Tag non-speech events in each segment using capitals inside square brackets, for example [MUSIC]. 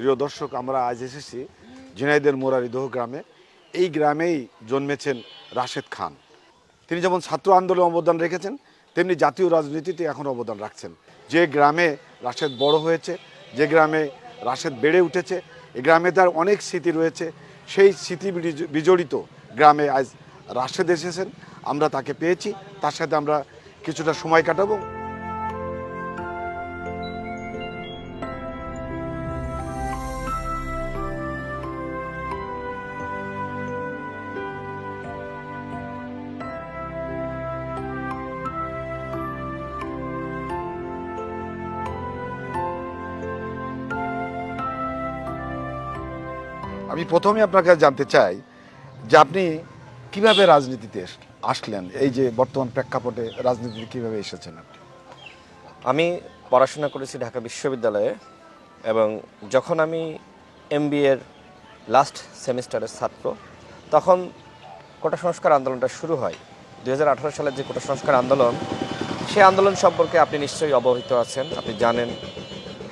প্রিয় দর্শক, আমরা আজ এসেছি ঝিনাইদের মোরারিদহ গ্রামে। এই গ্রামেই জন্মেছেন রাশেদ খান। তিনি যেমন ছাত্র আন্দোলনে অবদান রেখেছেন, তেমনি জাতীয় রাজনীতিতে এখন অবদান রাখছেন। যে গ্রামে রাশেদ বড় হয়েছে, যে গ্রামে রাশেদ বেড়ে উঠেছে এই গ্রামে তার অনেক স্মৃতি রয়েছে। সেই স্মৃতি বিজড়িত গ্রামে আজ রাশেদ এসেছেন। আমরা তাকে পেয়েছি, তার সাথে আমরা কিছুটা সময় কাটাবো। আমি প্রথমে আপনার কাছে জানতে চাই যে আপনি কীভাবে রাজনীতিতে আসলেন? এই যে বর্তমান প্রেক্ষাপটে রাজনীতিতে কীভাবে এসেছেন আপনি? আমি পড়াশোনা করেছি ঢাকা বিশ্ববিদ্যালয়ে এবং যখন আমি এম এর লাস্ট সেমিস্টারের ছাত্র, তখন কোটা সংস্কার আন্দোলনটা শুরু হয়। দু হাজার আঠারো সালের যে কোটা সংস্কার আন্দোলন সেই আন্দোলন সম্পর্কে আপনি নিশ্চয়ই অবহিত আছেন, আপনি জানেন।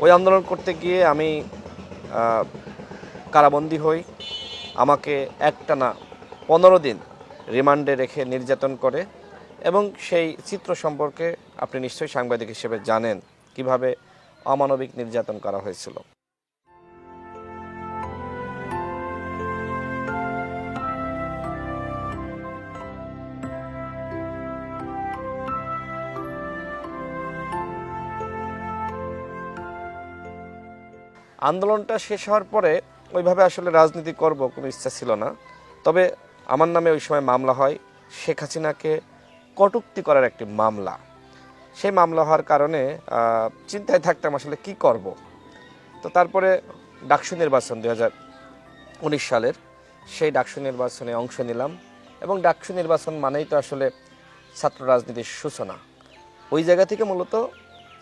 ওই আন্দোলন করতে গিয়ে আমি কারাবন্দী হই। আমাকে একটানা পনেরো দিন রিমান্ডে রেখে নির্যাতন করে এবং সেই চিত্র সম্পর্কে আপনি নিশ্চয়ই সাংবাদিক হিসেবে জানেন কীভাবে অমানবিক নির্যাতন করা হয়েছিল। আন্দোলনটা শেষ হওয়ার পরে ওইভাবে আসলে রাজনীতি করব কোনো ইচ্ছা ছিল না। তবে আমার নামে ওই সময় মামলা হয়, শেখ হাসিনাকে কটুক্তি করার একটি মামলা। সেই মামলা হওয়ার কারণে চিন্তায় থাকতাম আসলে কি করব। তো তারপরে ডাকসু নির্বাচন দু উনিশ সালের, সেই ডাকসু নির্বাচনে অংশ নিলাম এবং ডাকসু নির্বাচন মানেই তো আসলে ছাত্র রাজনীতির সূচনা। ওই জায়গা থেকে মূলত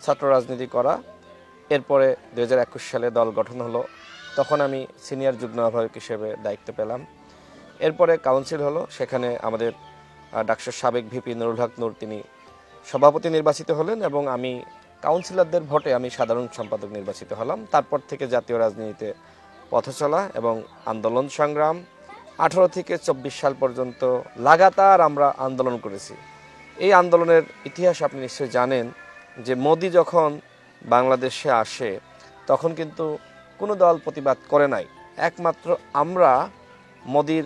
ছাত্র রাজনীতি করা। এরপরে দু হাজার একুশ সালে দল গঠন হলো তখন আমি সিনিয়র যুগ্ম আহ্বায়ক হিসেবে দায়িত্ব পেলাম। এরপরে কাউন্সিল হলো সেখানে আমাদের আহ, ডাকসুর সাবেক ভিপি নুরুল হক নূর তিনি সভাপতি নির্বাচিত হলেন এবং আমি কাউন্সিলরদের ভোটে আমি সাধারণ সম্পাদক নির্বাচিত হলাম। তারপর থেকে জাতীয় রাজনীতিতে পথ চলা এবং আন্দোলন সংগ্রাম। আঠারো থেকে চব্বিশ সাল পর্যন্ত লাগাতার আমরা আন্দোলন করেছি। এই আন্দোলনের ইতিহাস আপনি নিশ্চয়ই জানেন যে মোদি যখন বাংলাদেশে আসে তখন কিন্তু কোনো দল প্রতিবাদ করে নাই। একমাত্র আমরা মোদির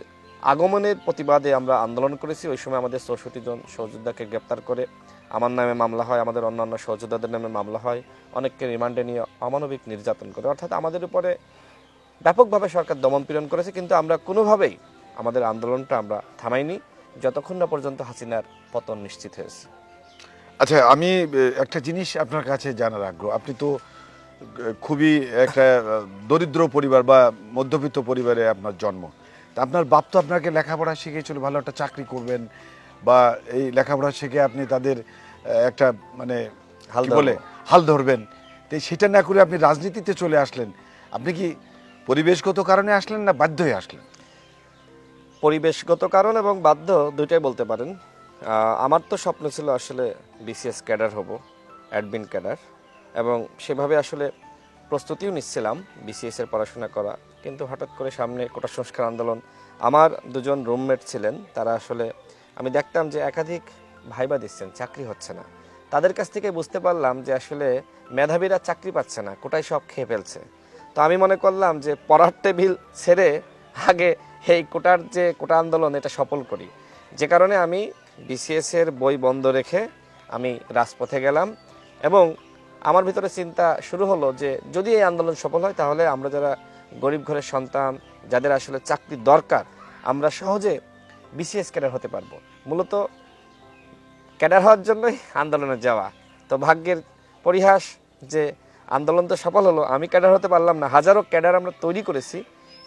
আগমনের প্রতিবাদে আমরা আন্দোলন করেছি। ওই সময় আমাদের চৌষট্টি জন সহযোদ্ধাকে গ্রেপ্তার করে আমার নামে মামলা হয়, আমাদের অন্যান্য সহযোদ্ধাদের নামে মামলা হয়, অনেককে রিমান্ডে নিয়ে অমানবিক নির্যাতন করে। অর্থাৎ আমাদের উপরে ব্যাপকভাবে সরকার দমন পীড়ন করেছে, কিন্তু আমরা কোনোভাবেই আমাদের আন্দোলনটা আমরা থামাইনি। যতক্ষণ না পর্যন্ত হাসিনার পতন নিশ্চিত হয়েছে। আচ্ছা আমি একটা জিনিস আপনার কাছে জানার আগ্রহ। আপনি তো খুবই একটা দরিদ্র পরিবার বা মধ্যবিত্ত পরিবারে আপনার জন্ম। তা আপনার বাপ তো আপনাকে লেখাপড়া শিখিয়েছিল ভালো একটা চাকরি করবেন বা এই লেখাপড়া শিখে আপনি তাদের একটা মানে হাল বলে হাল ধরবেন। তো সেটা না করে আপনি রাজনীতিতে চলে আসলেন। আপনি কি পরিবেশগত কারণে আসলেন না বাধ্য হয়ে আসলেন? পরিবেশগত কারণ এবং বাধ্য দুইটাই বলতে পারেন। আমার তো স্বপ্ন ছিল আসলে বিসিএস ক্যাডার হব অ্যাডমিন ক্যাডার। এবং সেভাবে আসলে প্রস্তুতিও নিচ্ছিলাম বিসিএস এর পড়াশোনা করা। কিন্তু হঠাৎ করে সামনে কোটা সংস্কার আন্দোলন, আমার দুজন রুমমেট ছিলেন, তারা আসলে আমি দেখতাম যে একাধিক ভাইবা দিচ্ছেন, চাকরি হচ্ছে না। তাদের কাছ থেকে বুঝতে পারলাম যে আসলে মেধাবীরা চাকরি পাচ্ছে না, কোটায় সব খেয়ে ফেলছে। তো আমি মনে করলাম যে পড়ার টেবিল ছেড়ে আগে এই কোটার যে কোটা আন্দোলন, এটা সফল করি। যে কারণে আমি বিসিএস এর বই বন্ধ রেখে আমি রাজপথে গেলাম এবং আমার ভিতরে চিন্তা শুরু হলো যে যদি এই আন্দোলন সফল হয়, তাহলে আমরা যারা গরিব ঘরের সন্তান, যাদের আসলে চাকরি দরকার, আমরা সহজে বিসিএস ক্যাডার হতে পারব। মূলত ক্যাডার হওয়ার জন্যই আন্দোলনে যাওয়া। তো ভাগ্যের পরিহাস যে আন্দোলন তো সফল হলো, আমি ক্যাডার হতে পারলাম না। হাজারো ক্যাডার আমরা তৈরি করেছি,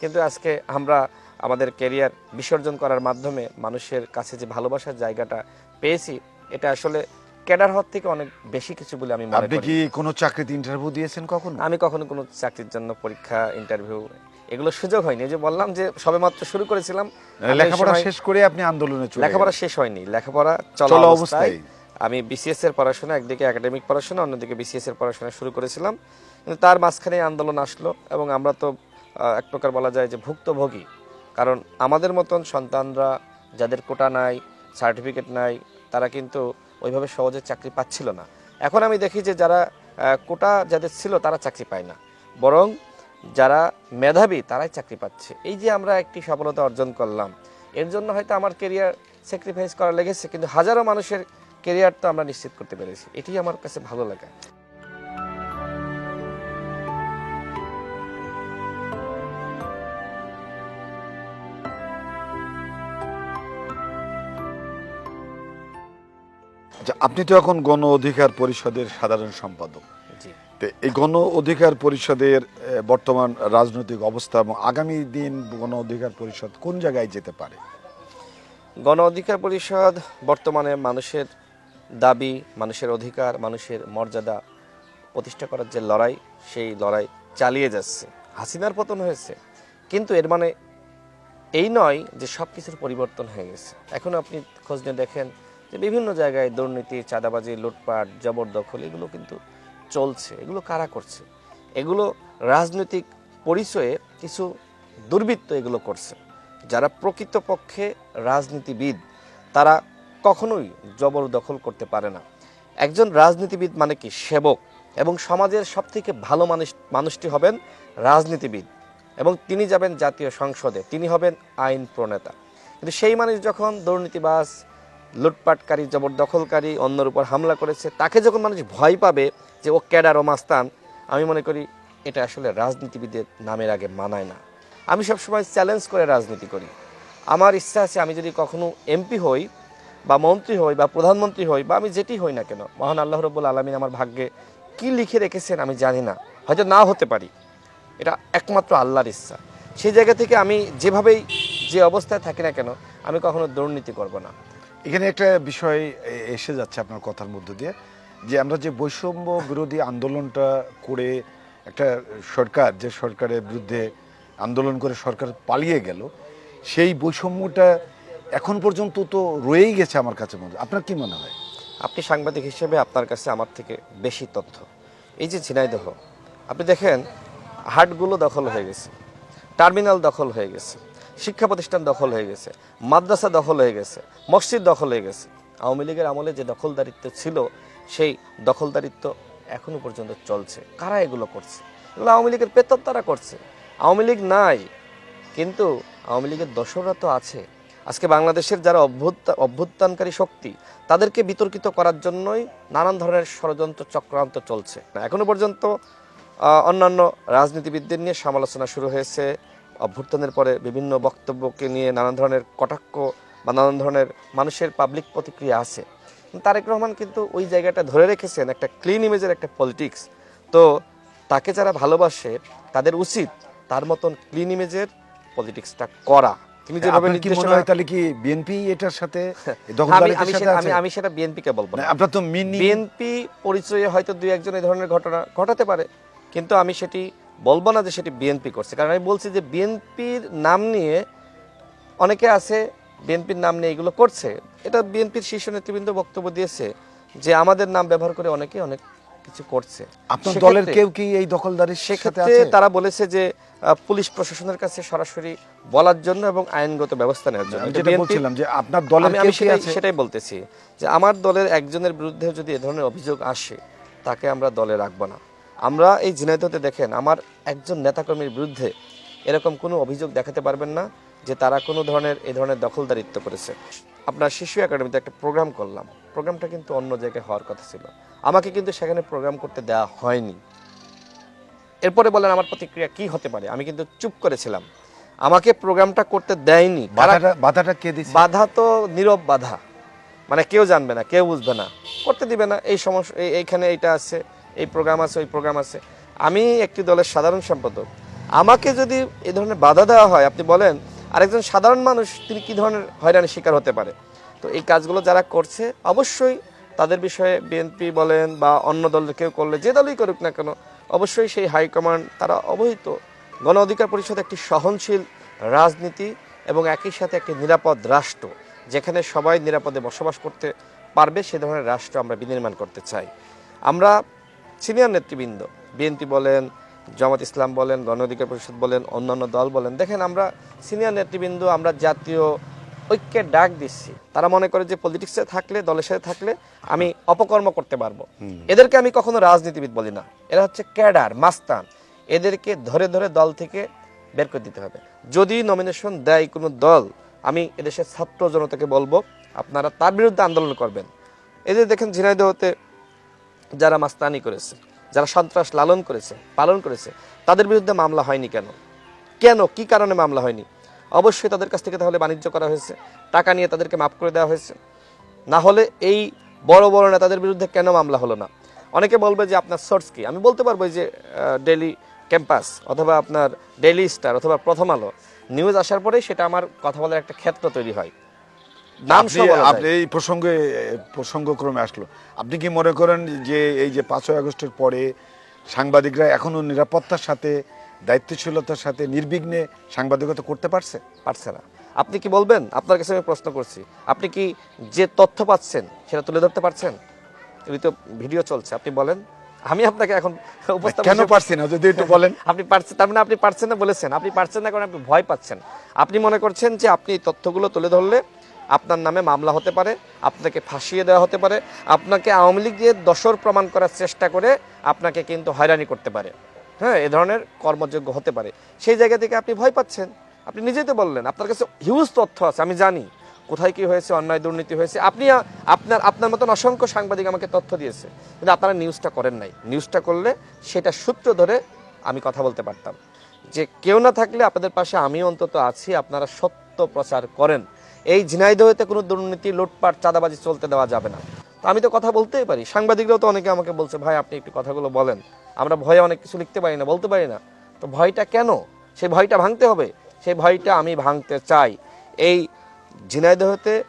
কিন্তু আজকে আমরা আমাদের ক্যারিয়ার বিসর্জন করার মাধ্যমে মানুষের কাছে যে ভালোবাসার জায়গাটা পেয়েছি, এটা আসলে ক্যাডার হওয়ার থেকে অনেক বেশি কিছু বলে আমি মনে আপনি করি। কি কোনো চাকরিতে ইন্টারভিউ দিয়েছেন কখনো? আমি কখনো কোনো চাকরির জন্য পরীক্ষা ইন্টারভিউ এগুলো সুযোগ হয়নি। এই যে বললাম যে সবেমাত্র শুরু করেছিলাম আমি লেখাপড়া সময়- শেষ করে আপনি আন্দোলনে চলে লেখাপড়া শেষ হয়নি। লেখাপড়া চলা চলা অবস্থায়। অবস্থায়। আমি বিসিএস এর পড়াশোনা একদিকে একাডেমিক পড়াশোনা অন্যদিকে বিসিএস এর পড়াশোনা শুরু করেছিলাম। কিন্তু তার মাঝখানে আন্দোলন আসলো এবং আমরা তো আহ, এক প্রকার বলা যায় যে ভুক্তভোগী। কারণ আমাদের মতন সন্তানরা যাদের কোটা নাই সার্টিফিকেট নাই তারা কিন্তু ওইভাবে সহজে চাকরি পাচ্ছিল না। এখন আমি দেখি যে যারা কোটা যাদের ছিল তারা চাকরি পায় না। বরং যারা মেধাবী তারাই চাকরি পাচ্ছে। এই যে আমরা একটি সফলতা অর্জন করলাম, এর জন্য হয়তো আমার কেরিয়ার স্যাক্রিফাইস করা লেগেছে, কিন্তু হাজারো মানুষের কেরিয়ার তো আমরা নিশ্চিত করতে পেরেছি। এটি আমার কাছে ভালো লাগে। আপনি তো এখন গণ অধিকার পরিষদের সাধারণ সম্পাদক। এই গণ অধিকার পরিষদের বর্তমান রাজনৈতিক অবস্থা এবং আগামী দিন গণ অধিকার পরিষদ কোন জায়গায় যেতে পারে? গণ অধিকার পরিষদ বর্তমানে মানুষের দাবি মানুষের অধিকার মানুষের মর্যাদা প্রতিষ্ঠা করার যে লড়াই সেই লড়াই চালিয়ে যাচ্ছে। হাসিনার পতন হয়েছে। কিন্তু এর মানে এই নয় যে সব কিছুর পরিবর্তন হয়ে গেছে। এখন আপনি খোঁজ নিয়ে দেখেন বিভিন্ন জায়গায় দুর্নীতি, চাঁদাবাজি, লুটপাট, জবরদখল, এগুলো কিন্তু চলছে, এগুলো কারা করছে? এগুলো রাজনৈতিক পরিচয়ে কিছু দুর্বৃত্ত এগুলো করছে। যারা প্রকৃতপক্ষে রাজনীতিবিদ, তারা কখনোই জবরদখল করতে পারে না। একজন রাজনীতিবিদ মানে কি? সেবক। এবং সমাজের সবথেকে ভালো মানুষ, মানুষটি হবেন রাজনীতিবিদ। এবং তিনি যাবেন জাতীয় সংসদে। তিনি হবেন আইন প্রণেতা। কিন্তু সেই মানুষ যখন দুর্নীতিবাজ লুটপাটকারী, জবরদখলকারী, অন্যের উপর হামলা করেছে। তাকে যখন মানুষ ভয় পাবে যে ও ক্যাডার ও মাস্তান, আমি মনে করি এটা আসলে রাজনীতিবিদের নামের আগে মানায় না। আমি সবসময় চ্যালেঞ্জ করে রাজনীতি করি। আমার ইচ্ছা আছে আমি যদি কখনো এমপি হই বা মন্ত্রী হই বা প্রধানমন্ত্রী হই বা আমি যেটি হই না কেন, মহান আল্লাহ রব্বুল আলমিন আমার ভাগ্যে কি লিখে রেখেছেন আমি জানি না। হয়তো না হতে পারি। এটা একমাত্র আল্লাহর ইচ্ছা। সেই জায়গা থেকে আমি যেভাবেই যে অবস্থায় থাকি না কেন, আমি কখনো দুর্নীতি করব না। এখানে একটা বিষয় এসে যাচ্ছে আপনার কথার মধ্য দিয়ে, যে আমরা যে বৈষম্য বিরোধী আন্দোলনটা করে একটা সরকার, যে সরকারের বিরুদ্ধে আন্দোলন করে সরকার পালিয়ে গেল, সেই বৈষম্যটা এখন পর্যন্ত তো রয়েই গেছে আমার কাছে মনে আপনার কি মনে হয়? আপনি সাংবাদিক হিসেবে আপনার কাছে আমার থেকে বেশি তথ্য। এই যে ঝিনাইদহ, আপনি দেখেন, হাটগুলো দখল হয়ে গেছে, টার্মিনাল দখল হয়ে গেছে। শিক্ষা প্রতিষ্ঠান দখল হয়ে গেছে, মাদ্রাসা দখল হয়ে গেছে, মসজিদ দখল হয়ে গেছে। আওয়ামী লীগের আমলে যে দখলদারিত্ব ছিল, সেই দখলদারিত্ব এখনও পর্যন্ত চলছে। কারা এগুলো করছে? এগুলো আওয়ামী লীগের পেতর তারা করছে। আওয়ামী লীগ নাই, কিন্তু আওয়ামী লীগের দোসররা তো আছে। আজকে বাংলাদেশের যারা অভ্যুত্থা, অভ্যুত্থানকারী শক্তি, তাদেরকে বিতর্কিত করার জন্যই নানান ধরনের ষড়যন্ত্র চক্রান্ত চলছে। এখনও পর্যন্ত অন্যান্য রাজনীতিবিদদের নিয়ে সমালোচনা শুরু হয়েছে। অভ্যুত্থানের পরে বিভিন্ন বক্তব্যকে নিয়ে নানান ধরনের কটাক্ষ বা নানান ধরনের মানুষের পাবলিক প্রতিক্রিয়া আছে। তারেক রহমান কিন্তু ওই জায়গাটা ধরে রেখেছেন একটা ক্লিন ইমেজের একটা পলিটিক্স তো তাকে যারা ভালোবাসে তাদের উচিত তার মতন ক্লিন ইমেজের পলিটিক্সটা করা। তিনি যেভাবে আপনার নির্দেশনা হয় তাহলে কি বিএনপি এটার সাথে [LAUGHS] আমি আমি সেটা- বিএনপিকে বলব না। আপনার তো মিনি বিএনপি পরিচয়ে হয়তো দুই একজন এই ধরনের ঘটনা ঘটাতে পারে। কিন্তু আমি সেটি বলব না যে সেটি বিএনপি করছে কারণ আমি বলছি যে বিএনপির নাম নিয়ে অনেকে আছে বিএনপির নাম নিয়ে এগুলো করছে। এটা বিএনপির শীর্ষ নেতৃবৃন্দ বক্তব্য দিয়েছে যে আমাদের নাম ব্যবহার করে অনেকে অনেক কিছু করছে। আপনার দলের কেউ কি এই দখলদারির সেক্ষেত্রে তারা বলেছে যে পুলিশ প্রশাসনের কাছে সরাসরি বলার জন্য এবং আইনগত ব্যবস্থা নেওয়ার জন্য। যেটা বলছিলাম যে আপনার দলের আমি সেটাই সেটাই বলতেছি যে আমার দলের একজনের বিরুদ্ধে যদি এ ধরনের অভিযোগ আসে তাকে আমরা দলে রাখব না। আমরা এই ঝিনাইদহতে দেখেন আমার একজন নেতাকর্মীর বিরুদ্ধে এরকম কোনো অভিযোগ দেখাতে পারবেন না যে তারা কোনো ধরনের এই ধরনের দখলদারিত্ব করেছে। আপনার শিশু একাডেমিতে একটা প্রোগ্রাম করলাম। প্রোগ্রামটা কিন্তু অন্য জায়গায় হওয়ার কথা ছিল। আমাকে কিন্তু সেখানে প্রোগ্রাম করতে দেওয়া হয়নি। এরপরে বলেন আমার প্রতিক্রিয়া কি হতে পারে? আমি কিন্তু চুপ করেছিলাম। আমাকে প্রোগ্রামটা করতে দেয়নি। বাধাটা বাধাটা কে দিচ্ছে বাধা তো নীরব বাধা। মানে কেউ জানবে না কেউ বুঝবে না। করতে দিবে না এই সমস্যা এই- এইখানে এইটা আছে। এই প্রোগ্রাম আছে, ওই প্রোগ্রাম আছে। আমি একটি দলের সাধারণ সম্পাদক। আমাকে যদি এ ধরনের বাধা দেওয়া হয়, আপনি বলেন, আরেকজন সাধারণ মানুষ, তিনি কী ধরনের হয়রানির শিকার হতে পারে? তো এই কাজগুলো যারা করছে, অবশ্যই তাদের বিষয়ে বিএনপি বলেন বা অন্য দল কেউ করলে, যে দলই করুক না কেন, অবশ্যই সেই হাইকমান্ড তারা অবহিত। গণ অধিকার পরিষদ একটি সহনশীল রাজনীতি এবং একই সাথে একটি নিরাপদ রাষ্ট্র, যেখানে সবাই নিরাপদে বসবাস করতে পারবে, সে ধরনের রাষ্ট্র আমরা বিনির্মাণ করতে চাই। আমরা সিনিয়র নেতৃবৃন্দ। বিএনপি বলেন জামাত ইসলাম বলেন গণ অধিকার পরিষদ বলেন অন্যান্য দল বলেন। দেখেন আমরা সিনিয়র নেতৃবৃন্দ আমরা জাতীয় ঐক্যের ডাক দিচ্ছি। তারা মনে করে যে পলিটিক্সে থাকলে দলের সাথে থাকলে আমি অপকর্ম করতে পারব। এদেরকে আমি কখনো রাজনীতিবিদ বলি না। এরা হচ্ছে ক্যাডার মাস্তান। এদেরকে ধরে ধরে দল থেকে বের করে দিতে হবে। যদি নমিনেশন দেয় কোনো দল আমি এদেশের ছাত্র জনতাকে বলব আপনারা তার বিরুদ্ধে আন্দোলন করবেন। এদের দেখেন ঝিনাইদহতে যারা মাস্তানি করেছে, যারা সন্ত্রাস লালন করেছে, পালন করেছে, তাদের বিরুদ্ধে মামলা হয়নি কেন? কেন? কি কারণে মামলা হয়নি? অবশ্যই তাদের কাছ থেকে তাহলে বাণিজ্য করা হয়েছে, টাকা নিয়ে তাদেরকে মাফ করে দেওয়া হয়েছে। না হলে এই বড় বড় নেতাদের বিরুদ্ধে কেন মামলা হলো না? অনেকে বলবে যে আপনার সোর্স কি? আমি বলতে পারব যে ডেলি ক্যাম্পাস অথবা আপনার ডেলি স্টার অথবা প্রথম আলো। নিউজ আসার পরেই সেটা আমার কথা বলার একটা ক্ষেত্র তৈরি হয়। নাম আপনি এই প্রসঙ্গে প্রসঙ্গক্রমে আসলো। আপনি কি মনে করেন যে এই যে পাঁচই আগস্টের পরে সাংবাদিকরা এখনও নিরাপত্তার সাথে দায়িত্বশীলতার সাথে নির্বিঘ্নে সাংবাদিকতা করতে পারছে? পারছে না। আপনি কি বলবেন? আপনার কাছে আমি প্রশ্ন করছি। আপনি কি যে তথ্য পাচ্ছেন সেটা তুলে ধরতে পারছেন? এগুলি তো ভিডিও চলছে আপনি বলেন। আমি আপনাকে এখন উপস্থাপন কেন পারছি না? যদি একটু বলেন। আপনি পারছেন তার মানে আপনি পারছেন না বলেছেন। আপনি পারছেন না কারণ আপনি ভয় পাচ্ছেন। আপনি মনে করছেন যে আপনি তথ্যগুলো তুলে ধরলে আপনার নামে মামলা হতে পারে, আপনাকে ফাঁসিয়ে দেওয়া হতে পারে, আপনাকে আওয়ামী লীগের দশর প্রমাণ করার চেষ্টা করে আপনাকে কিন্তু হয়রানি করতে পারে। হ্যাঁ এ ধরনের কর্মযোগ্য হতে পারে। সেই জায়গা থেকে আপনি ভয় পাচ্ছেন। আপনি নিজেই তো বললেন, আপনার কাছে হিউজ তথ্য আছে, আমি জানি। কোথায় কি হয়েছে, অন্যায় দুর্নীতি হয়েছে, আপনি আপনার আপনার মতন অসংখ্য সাংবাদিক আমাকে তথ্য দিয়েছে, কিন্তু আপনারা নিউজটা করেন নাই। নিউজটা করলে সেটা সূত্র ধরে আমি কথা বলতে পারতাম। যে কেউ না থাকলে আপনাদের পাশে আমি অন্তত আছি, আপনারা সত্য প্রচার করেন। এই ঝিনাইদহতে কোনো দুর্নীতি, লুটপাট, চাঁদাবাজি চলতে দেওয়া যাবে না। তো আমি তো কথা বলতেই পারি। সাংবাদিকরাও তো অনেকে আমাকে বলছে, ভাই, আপনি একটু কথাগুলো বলেন। আমরা ভয়ে অনেক কিছু লিখতে পারি না, বলতে পারি না। তো ভয়টা কেন? সেই ভয়টা ভাঙতে হবে। সেই ভয়টা আমি ভাঙতে চাই। এই ঝিনাইদহতে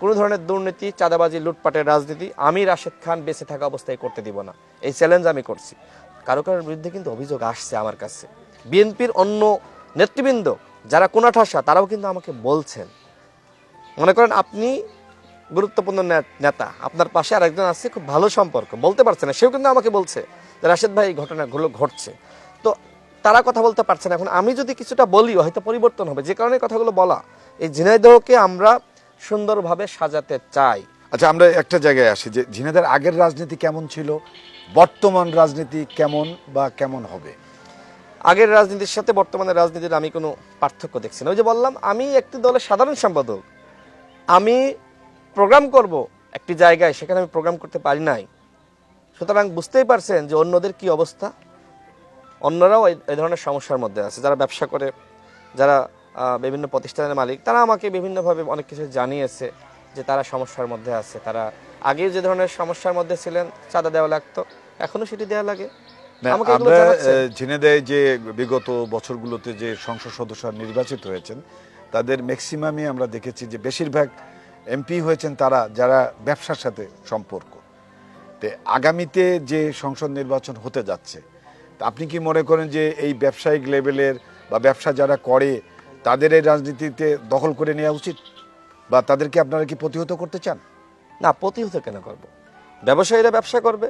কোনো ধরনের দুর্নীতি, চাঁদাবাজি, লুটপাটের রাজনীতি আমি রাশেদ খান বেঁচে থাকা অবস্থায় করতে দিব না। এই চ্যালেঞ্জ আমি করছি। কারও কারোর বিরুদ্ধে কিন্তু অভিযোগ আসছে আমার কাছে। বিএনপির অন্য নেতৃবৃন্দ, যারা কোনাঠাসা, তারাও কিন্তু আমাকে বলছেন। মনে করেন আপনি গুরুত্বপূর্ণ নেতা আপনার পাশে আরেকজন আছে খুব ভালো সম্পর্ক বলতে পারছে না সেও কিন্তু আমাকে বলছে যে রাশেদ ভাই এই ঘটনাগুলো ঘটছে। তো তারা কথা বলতে পারছে না। এখন আমি যদি কিছুটা বলি হয়তো পরিবর্তন হবে। যে কারণে কথাগুলো বলা এই ঝিনাইদহকে আমরা সুন্দরভাবে সাজাতে চাই। আচ্ছা আমরা একটা জায়গায় আসি যে ঝিনাদের আগের রাজনীতি কেমন ছিল? বর্তমান রাজনীতি কেমন বা কেমন হবে? আগের রাজনীতির সাথে বর্তমানের রাজনীতির আমি কোনো পার্থক্য দেখছি না। ওই যে বললাম আমি একটি দলের সাধারণ সম্পাদক। আমি প্রোগ্রাম করব একটি জায়গায় সেখানে আমি প্রোগ্রাম করতে পারি নাই। সুতরাং বুঝতেই পারছেন যে অন্যদের কি অবস্থা? অন্যরাও এই ধরনের সমস্যার মধ্যে আছে। যারা ব্যবসা করে যারা বিভিন্ন প্রতিষ্ঠানের মালিক তারা আমাকে বিভিন্নভাবে অনেক কিছু জানিয়েছে যে তারা সমস্যার মধ্যে আছে। তারা আগে যে ধরনের সমস্যার মধ্যে ছিলেন চাঁদা দেওয়া লাগতো এখনও সেটি দেওয়া লাগে। আমরা ঝিনাইদহে যে বিগত বছরগুলোতে যে সংসদ সদস্য নির্বাচিত হয়েছেন তাদের ম্যাক্সিমামই আমরা দেখেছি যে বেশিরভাগ এমপি হয়েছেন তারা, যারা ব্যবসার সাথে সম্পর্ক। তে আগামীতে যে সংসদ নির্বাচন হতে যাচ্ছে, তা আপনি কি মনে করেন যে এই ব্যবসায়িক লেভেলের বা ব্যবসা যারা করে, তাদের এই রাজনীতিতে দখল করে নেওয়া উচিত? বা তাদেরকে আপনারা কি প্রতিহত করতে চান? না, প্রতিহত কেন করব? ব্যবসায়ীরা ব্যবসা করবে,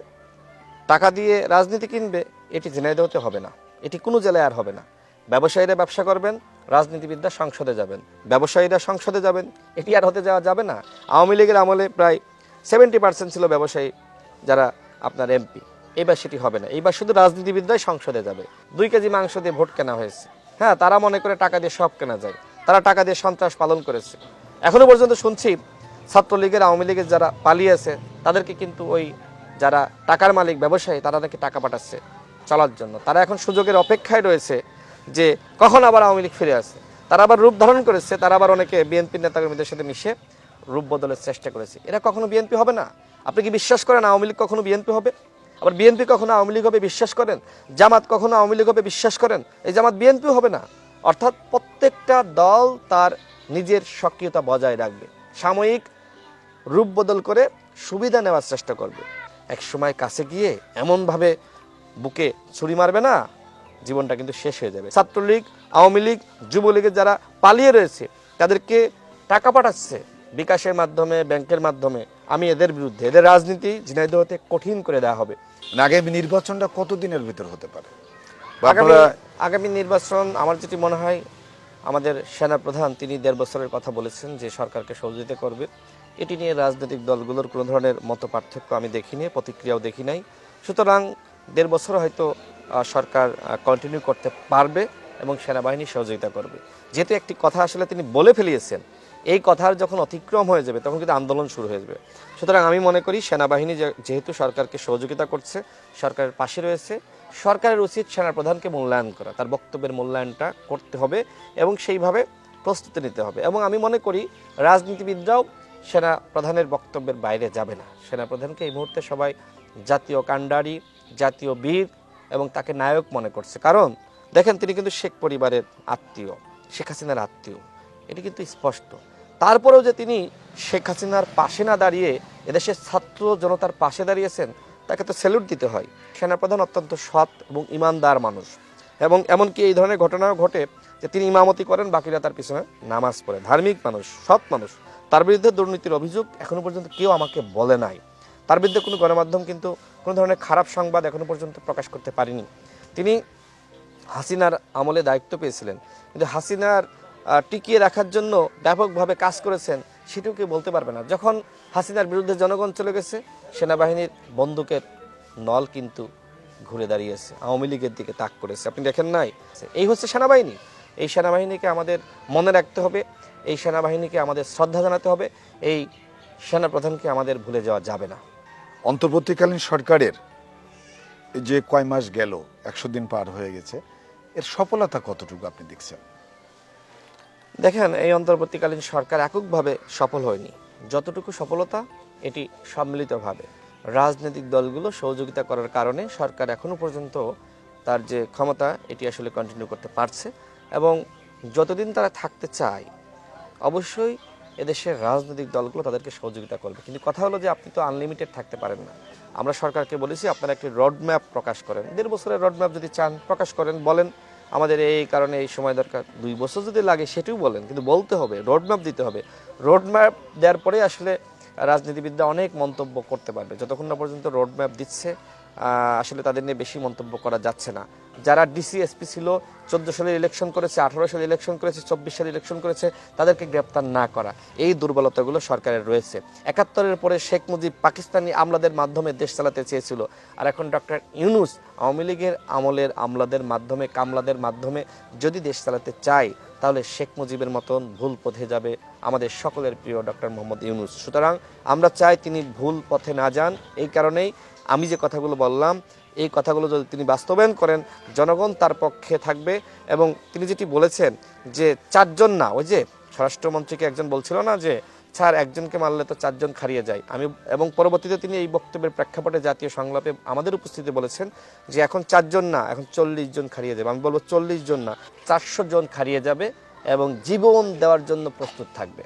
টাকা দিয়ে রাজনীতি কিনবে, এটি ঝিনাইদহতে হবে না, এটি কোনো জেলায় আর হবে না। ব্যবসায়ীরা ব্যবসা করবেন রাজনীতিবিদরা সংসদে যাবেন, ব্যবসায়ীরা সংসদে যাবেন এটি আর হতে যাওয়া যাবে না। আওয়ামী লীগের আমলে প্রায় সেভেন্টি পার্সেন্ট ছিল ব্যবসায়ী যারা আপনার এমপি এবার সেটি হবে না। এইবার শুধু রাজনীতিবিদরাই সংসদে যাবে। দুই কেজি মাংস দিয়ে ভোট কেনা হয়েছে। হ্যাঁ তারা মনে করে টাকা দিয়ে সব কেনা যায়। তারা টাকা দিয়ে সন্ত্রাস পালন করেছে। এখনও পর্যন্ত শুনছি ছাত্রলীগের, আওয়ামী লীগের যারা পালিয়েছে তাদেরকে কিন্তু ওই যারা টাকার মালিক, ব্যবসায়ী, তারা নাকি টাকা পাঠাচ্ছে চলার জন্য। তারা এখন সুযোগের অপেক্ষায় রয়েছে। যে কখন আবার আওয়ামী লীগ ফিরে আসে? তারা আবার রূপ ধারণ করেছে, তারা আবার অনেকে বিএনপি নেতাকর্মীদের সাথে মিশে রূপ বদলের চেষ্টা করেছে। এরা কখনো বিএনপি হবে না। আপনি কি বিশ্বাস করেন আওয়ামী লীগ কখনো বিএনপি হবে? আবার বিএনপি কখনো আওয়ামী লীগ হবে বিশ্বাস করেন? জামাত কখনো আওয়ামী লীগ হবে বিশ্বাস করেন? এই জামাত বিএনপি হবে না। অর্থাৎ প্রত্যেকটা দল তার নিজের সক্রিয়তা বজায় রাখবে। সাময়িক রূপ বদল করে সুবিধা নেওয়ার চেষ্টা করবে। এক সময় কাছে গিয়ে এমনভাবে বুকে ছুরি মারবে না জীবনটা কিন্তু শেষ হয়ে যাবে। ছাত্রলীগ আওয়ামী লীগ যুবলীগের যারা পালিয়ে রয়েছে তাদেরকে টাকা পাঠাচ্ছে বিকাশের মাধ্যমে ব্যাংকের মাধ্যমে। আমি এদের বিরুদ্ধে এদের রাজনীতি ঝিনাইদহতে কঠিন করে দেওয়া হবে। মানে আগামী নির্বাচনটা কতদিনের ভিতর হতে পারে? আগামী নির্বাচন আমার যেটি মনে হয় আমাদের সেনা প্রধান তিনি দেড় বছরের কথা বলেছেন যে সরকারকে সহযোগিতা করবে। এটি নিয়ে রাজনৈতিক দলগুলোর কোনো ধরনের মত পার্থক্য আমি দেখিনি প্রতিক্রিয়াও দেখি নাই। সুতরাং দেড় বছর হয়তো সরকার কন্টিনিউ করতে পারবে এবং সেনাবাহিনী সহযোগিতা করবে। যেহেতু একটি কথা আসলে তিনি বলে ফেলিয়েছেন, এই কথার যখন অতিক্রম হয়ে যাবে, তখন কিন্তু আন্দোলন শুরু হয়ে যাবে। সুতরাং আমি মনে করি সেনাবাহিনী যেহেতু সরকারকে সহযোগিতা করছে, সরকারের পাশে রয়েছে, সরকারের উচিত সেনাপ্রধানকে মূল্যায়ন করা, তার বক্তব্যের মূল্যায়নটা করতে হবে এবং সেইভাবে প্রস্তুতি নিতে হবে। এবং আমি মনে করি রাজনীতিবিদরাও সেনা প্রধানের বক্তব্যের বাইরে যাবে না। সেনাপ্রধানকে এই মুহূর্তে সবাই জাতীয় কাণ্ডারি, জাতীয় বীর এবং তাকে নায়ক মনে করছে। কারণ, দেখেন তিনি কিন্তু শেখ পরিবারের আত্মীয়, শেখ হাসিনার আত্মীয়। এটি কিন্তু স্পষ্ট। তারপরেও যে তিনি শেখ হাসিনার পাশে না দাঁড়িয়ে এদেশের ছাত্র জনতার পাশে দাঁড়িয়েছেন, তাকে তো স্যালুট দিতে হয়। সেনাপ্রধান অত্যন্ত সৎ এবং ইমানদার মানুষ। এবং এমনকি এই ধরনের ঘটনাও ঘটে যে তিনি ইমামতি করেন, বাকিরা তার পিছনে নামাজ পড়ে। ধার্মিক মানুষ, সৎ মানুষ। তার বিরুদ্ধে দুর্নীতির অভিযোগ এখনও পর্যন্ত কেউ আমাকে বলে নাই। তার বিরুদ্ধে কোনো গণমাধ্যম কিন্তু কোনো ধরনের খারাপ সংবাদ এখনও পর্যন্ত প্রকাশ করতে পারেনি। তিনি হাসিনার আমলে দায়িত্ব পেয়েছিলেন। কিন্তু হাসিনার টিকিয়ে রাখার জন্য ব্যাপকভাবে কাজ করেছেন সেটিও কেউ বলতে পারবে না। যখন হাসিনার বিরুদ্ধে জনগণ চলে গেছে, সেনাবাহিনীর বন্দুকের নল কিন্তু ঘুরে দাঁড়িয়েছে, আওয়ামী লীগের দিকে তাক করেছে। আপনি দেখেন নাই? এই হচ্ছে সেনাবাহিনী। এই সেনাবাহিনীকে আমাদের মনে রাখতে হবে, এই সেনাবাহিনীকে আমাদের শ্রদ্ধা জানাতে হবে, এই সেনাপ্রধানকে আমাদের ভুলে যাওয়া যাবে না। অন্তর্বর্তীকালীন সরকারের যে কয় মাস গেল, একশো দিন পার হয়ে গেছে, এর সফলতা কতটুকু আপনি দেখছেন? দেখেন, এই অন্তর্বর্তীকালীন সরকার এককভাবে সফল হয়নি। যতটুকু সফলতা, এটি সম্মিলিতভাবে। রাজনৈতিক দলগুলো সহযোগিতা করার কারণে সরকার এখনও পর্যন্ত তার যে ক্ষমতা, এটি আসলে কন্টিনিউ করতে পারছে এবং যতদিন তারা থাকতে চায়, অবশ্যই এদেশের রাজনৈতিক দলগুলো তাদেরকে সহযোগিতা করবে। কিন্তু কথা হলো যে আপনি তো আনলিমিটেড থাকতে পারেন না। আমরা সরকারকে বলেছি, আপনারা একটি রোডম্যাপ প্রকাশ করেন। দেড় বছরের রোডম্যাপ যদি চান, প্রকাশ করেন, বলেন, আমাদের এই কারণে এই সময় দরকার। দুই বছর যদি লাগে, সেটিও বলেন, কিন্তু বলতে হবে রোডম্যাপ দিতে হবে। রোডম্যাপ দেওয়ার পরে আসলে রাজনীতিবিদরা অনেক মন্তব্য করতে পারবে। যতক্ষণ না পর্যন্ত রোডম্যাপ দিচ্ছে আসলে তাদের নিয়ে বেশি মন্তব্য করা যাচ্ছে না। যারা ডিসি এসপি ছিল, চোদ্দ সালে ইলেকশন করেছে, আঠারো সালে ইলেকশন করেছে, চব্বিশ সালে ইলেকশন করেছে, তাদেরকে গ্রেপ্তার না করা। এই দুর্বলতাগুলো সরকারের রয়েছে। একাত্তরের পরে শেখ মুজিব পাকিস্তানি আমলাদের মাধ্যমে দেশ চালাতে চেয়েছিল। আর এখন ডক্টর ইউনুস আওয়ামী লীগের আমলের আমলাদের মাধ্যমে, কামলাদের মাধ্যমে যদি দেশ চালাতে চায়, তাহলে শেখ মুজিবের মতন ভুল পথে যাবে আমাদের সকলের প্রিয় ডক্টর মোহাম্মদ ইউনুস। সুতরাং আমরা চাই তিনি ভুল পথে না যান। এই কারণেই আমি যে কথাগুলো বললাম এই কথাগুলো যদি তিনি বাস্তবায়ন করেন, জনগণ তার পক্ষে থাকবে এবং তিনি যেটি বলেছেন যে চারজন না, ওই যে স্বরাষ্ট্রমন্ত্রীকে একজন বলছিল না যে, স্যার, একজনকে মারলে তো চারজন খারিয়ে যায়। আমি, এবং পরবর্তীতে তিনি এই বক্তব্যের প্রেক্ষাপটে জাতীয় সংলাপে আমাদের উপস্থিতি বলেছেন যে, এখন চারজন না, এখন চল্লিশ জন খারিয়ে যাবে আমি বলব চল্লিশ জন না, চারশো জন খারিয়ে যাবে এবং জীবন দেওয়ার জন্য প্রস্তুত থাকবে।